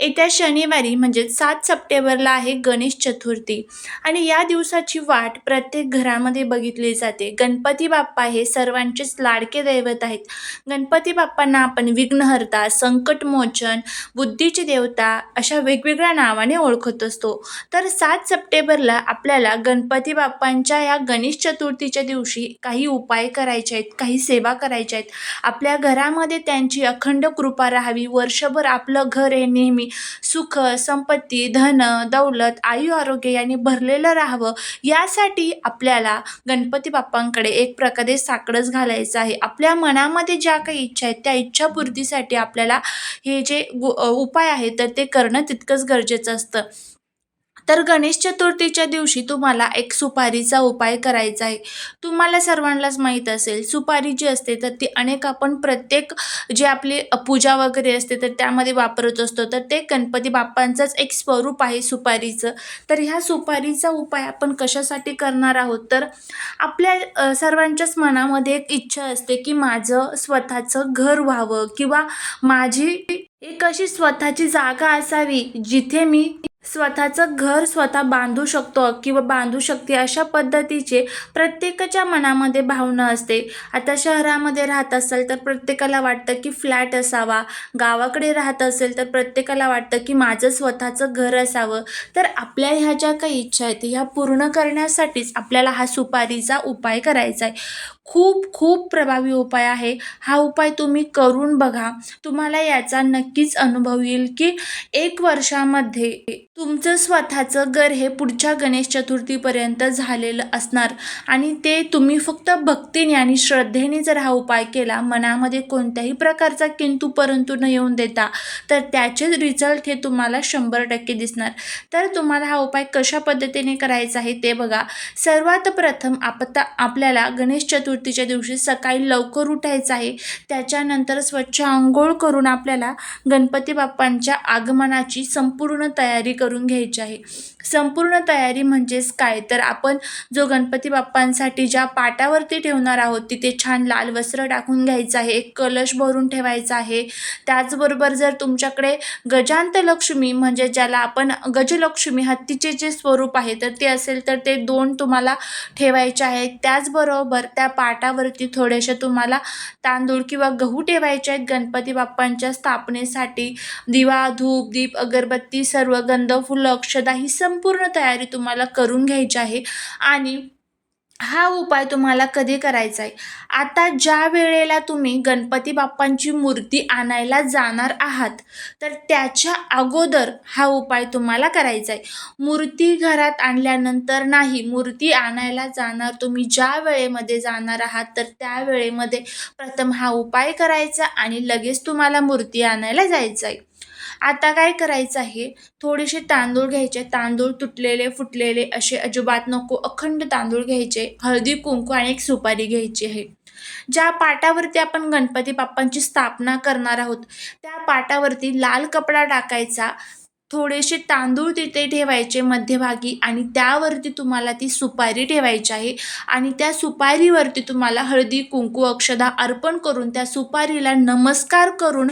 येत्या शनिवारी म्हणजे सात सप्टेंबरला आहे गणेश चतुर्थी. आणि या दिवसाची वाट प्रत्येक घरामध्ये बघितली जाते. गणपती बाप्पा हे सर्वांचेच लाडके दैवत आहेत. गणपती बाप्पांना आपण विघ्नहर्ता संकटमोचन बुद्धीची देवता अशा वेगवेगळ्या नावाने ओळखत असतो. तर सात सप्टेंबरला आपल्याला गणपती बाप्पांच्या या गणेश चतुर्थीच्या दिवशी काही उपाय करायचे आहेत काही सेवा करायच्या आहेत. आपल्या घरामध्ये त्यांची अखंड कृपा राहावी. वर्षभर आपलं घर हे नेहमी सुख संपत्ती धन दौलत आयु आरोग्य यांनी भरलेलं राहावं यासाठी आपल्याला गणपती बाप्पांकडे एक प्रकारे साकडंच घालायचं आहे. आपल्या मनामध्ये ज्या काही इच्छा आहेत त्या इच्छापूर्तीसाठी आपल्याला हे जे उपाय आहेत तर ते करणं तितकंच गरजेचं असतं. तर गणेश चतुर्थीच्या दिवशी तुम्हाला एक सुपारीचा उपाय करायचा आहे. तुम्हाला सर्वांनाच माहीत असेल सुपारी जी असते तर ती अनेक आपण प्रत्येक जी आपली पूजा वगैरे असते तर त्यामध्ये वापरत असतो. तर ते गणपती बाप्पांचंच एक स्वरूप आहे सुपारीचं. तर ह्या सुपारीचा उपाय आपण कशासाठी करणार आहोत? तर आपल्या सर्वांच्याच मनामध्ये एक इच्छा असते की माझं स्वतःचं घर व्हावं किंवा माझी एक अशी स्वतःची जागा असावी जिथे मी स्वतःचं घर स्वतः बांधू शकतो किंवा बांधू शकते अशा पद्धतीचे प्रत्येकाच्या मनामध्ये भावना असते. आता शहरामध्ये राहत असेल तर प्रत्येकाला वाटतं की फ्लॅट असावा गावाकडे राहत असेल तर प्रत्येकाला वाटतं की माझं स्वतःचं घर असावं. तर आपल्या ह्या ज्या काही इच्छा आहेत ह्या पूर्ण करण्यासाठीच आपल्याला हा सुपारीचा उपाय करायचा आहे. खूप खूप प्रभावी उपाय आहे. हा उपाय तुम्ही करून बघा. तुम्हाला याचा नक्कीच अनुभव येईल की एक वर्षामध्ये तुमचं स्वतःचं घर हे पुढच्या गणेश चतुर्थीपर्यंत झालेलं असणार. आणि ते तुम्ही फक्त भक्तीने आणि श्रद्धेने जर हा उपाय केला मनामध्ये कोणत्याही प्रकारचा किंतू परंतु न येऊन देता तर त्याचे रिझल्ट हे तुम्हाला शंभर टक्के दिसणार. तर तुम्हाला हा उपाय कशा पद्धतीने करायचा आहे ते बघा. सर्वात प्रथम आपता आपल्याला गणेश चतुर्थीच्या दिवशी सकाळी लवकर उठायचं आहे. त्याच्यानंतर स्वच्छ आंघोळ करून आपल्याला गणपती बाप्पांच्या आगमनाची संपूर्ण तयारी करून घ्यायची आहे. संपूर्ण तयारी म्हणजेच काय? तर आपण जो गणपती बाप्पांसाठी ज्या पाटावरती ठेवणार आहोत तिथे छान लाल वस्त्र टाकून घ्यायचं आहे एक कलश भरून ठेवायचा आहे. त्याचबरोबर जर तुमच्याकडे गजांत लक्ष्मी म्हणजे ज्याला आपण गजलक्ष्मी हत्तीचे जे स्वरूप आहे तर ते असेल तर ते दोन तुम्हाला ठेवायचे आहेत. त्याचबरोबर त्या पाटावरती थोडेसे तुम्हाला तांदूळ किंवा गहू ठेवायचे आहेत गणपती बाप्पांच्या स्थापनेसाठी. दिवा धूप दीप अगरबत्ती सर्व गंध फुलं अक्षदा ही संपूर्ण तयारी तुम्हाला करून घ्यायची आहे. आणि हा उपाय तुम्हाला कधी करायचा आहे? आता ज्या वेळेला तुम्ही गणपती बाप्पांची मूर्ती आणायला जाणार आहात तर त्याच्या अगोदर हा उपाय तुम्हाला करायचा आहे. मूर्ती घरात आणल्यानंतर नाही मूर्ती आणायला जाणार तुम्ही ज्या वेळेमध्ये जाणार आहात तर त्या वेळेमध्ये प्रथम हा उपाय करायचा आणि लगेच तुम्हाला मूर्ती आणायला जायचं आहे. आता काय करायचं आहे? थोडेसे तांदूळ घ्यायचे. तांदूळ तुटलेले फुटलेले असे अजिबात नको. अखंड तांदूळ घ्यायचे. हळदी कुंकू आणि एक सुपारी घ्यायची आहे. ज्या पाटावरती आपण गणपती बाप्पांची स्थापना करणार आहोत त्या पाटावरती लाल कपडा टाकायचा. थोडेसे तांदूळ तिथे ठेवायचे मध्यभागी आणि त्यावरती तुम्हाला ती सुपारी ठेवायची आहे. आणि त्या सुपारीवरती तुम्हाला हळदी कुंकू अक्षदा अर्पण करून त्या सुपारीला नमस्कार करून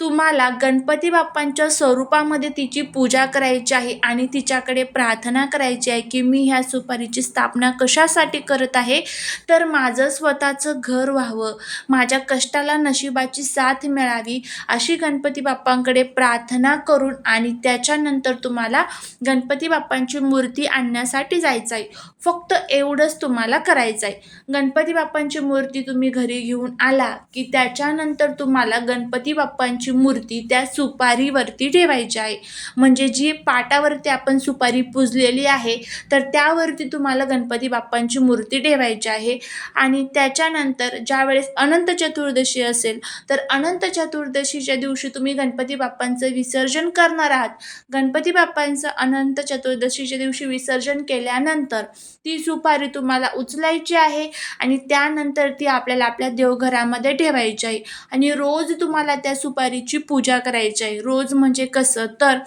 तुम्हाला गणपती बाप्पांच्या स्वरूपामध्ये तिची पूजा करायची आहे आणि तिच्याकडे प्रार्थना करायची आहे की मी ह्या सुपारीची स्थापना कशासाठी करत आहे? तर माझं स्वतःचं घर व्हावं. माझ्या कष्टाला नशिबाची साथ मिळावी अशी गणपती बाप्पांकडे प्रार्थना करून आणि त्या त्याच्यानंतर तुम्हाला गणपती बाप्पांची मूर्ती आणण्यासाठी जायचं आहे फक्त एवढंच तुम्हाला करायचं आहे गणपती बाप्पांची मूर्ती तुम्ही घरी घेऊन आला की त्याच्यानंतर तुम्हाला गणपती बाप्पांची मूर्ती त्या सुपारीवरती ठेवायची आहे. म्हणजे जी पाटावरती आपण सुपारी पुजलेली आहे तर त्यावरती तुम्हाला गणपती बाप्पांची मूर्ती ठेवायची आहे. आणि त्याच्यानंतर ज्यावेळेस अनंत चतुर्दशी असेल तर अनंत चतुर्दशीच्या दिवशी तुम्ही गणपती बाप्पांचं विसर्जन करणार आहात. गणपती बाप्पांचं अनंत चतुर्दशीच्या दिवशी विसर्जन केल्यानंतर ती सुपारी तुम्हाला उचलायची आहे आणि त्यानंतर ती आपल्याला आपल्या देवघरामध्ये ठेवायची आहे. आणि रोज तुम्हाला त्या सुपारीची पूजा करायची आहे. रोज म्हणजे कसं? तर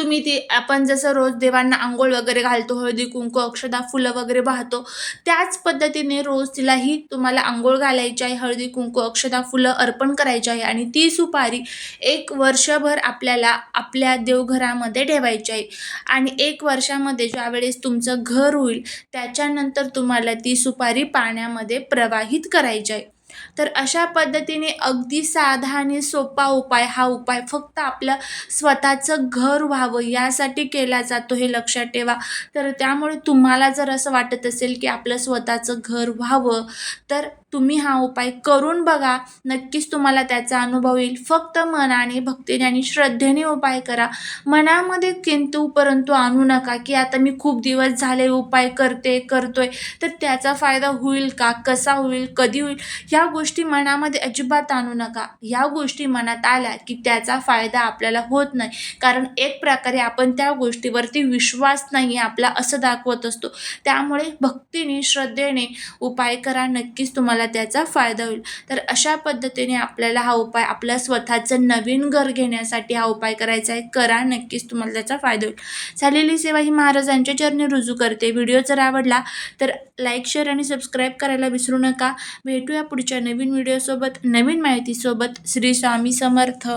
तुम्ही ती आपण जसं रोज देवांना आंघोळ वगैरे घालतो हळदी कुंकू अक्षदा फुलं वगैरे वाहतो त्याच पद्धतीने रोज तिलाही तुम्हाला आंघोळ घालायची आहे हळदी कुंकू अक्षदा फुलं अर्पण करायची आहे आणि ती सुपारी एक वर्षभर आपल्याला आपल्या देवघरामध्ये ठेवायची आहे. आणि एक वर्षामध्ये ज्यावेळेस तुमचं घर होईल त्याच्यानंतर तुम्हाला ती सुपारी पाण्यामध्ये प्रवाहित करायची आहे. तर अशा पद्धतीने अगदी साधा आणि सोपा उपाय हा उपाय फक्त आपलं स्वतःचं घर व्हावं यासाठी केला जातो हे लक्षात ठेवा. तर त्यामुळे तुम्हाला जर असं वाटत असेल की आपलं स्वतःचं घर व्हावं तर तुम्ही हा उपाय करून बघा. नक्कीच तुम्हाला त्याचा अनुभव येईल. फक्त मनाने भक्तीने आणि श्रद्धेने उपाय करा. मनामध्ये किंतु परंतु आणू नका की आता मी खूप दिवस झाले उपाय करते करतोय. तर त्याचा फायदा होईल का? कसा होईल? कधी होईल? ह्या गोष्टी मनामध्ये अजिबात आणू नका. ह्या गोष्टी मनात आल्या की त्याचा फायदा आपल्याला होत नाही. कारण एक प्रकारे आपण त्या गोष्टीवरती विश्वास नाही आपला असं दाखवत असतो. त्यामुळे भक्तीने श्रद्धेने उपाय करा. नक्कीच तुम्हाला तुम्हाला त्याचा फायदा होईल. तर अशा पद्धतीने आपल्याला हा उपाय आपल्या स्वतःचं नवीन घर घेण्यासाठी हा उपाय करायचा आहे. करा नक्कीच तुम्हाला त्याचा फायदा होईल. झालेली सेवा ही महाराजांच्या चरणी रुजू करते. व्हिडिओ जर आवडला तर लाईक शेअर आणि सबस्क्राईब करायला विसरू नका. भेटूया पुढच्या नवीन व्हिडिओसोबत नवीन माहितीसोबत. श्री स्वामी समर्थ.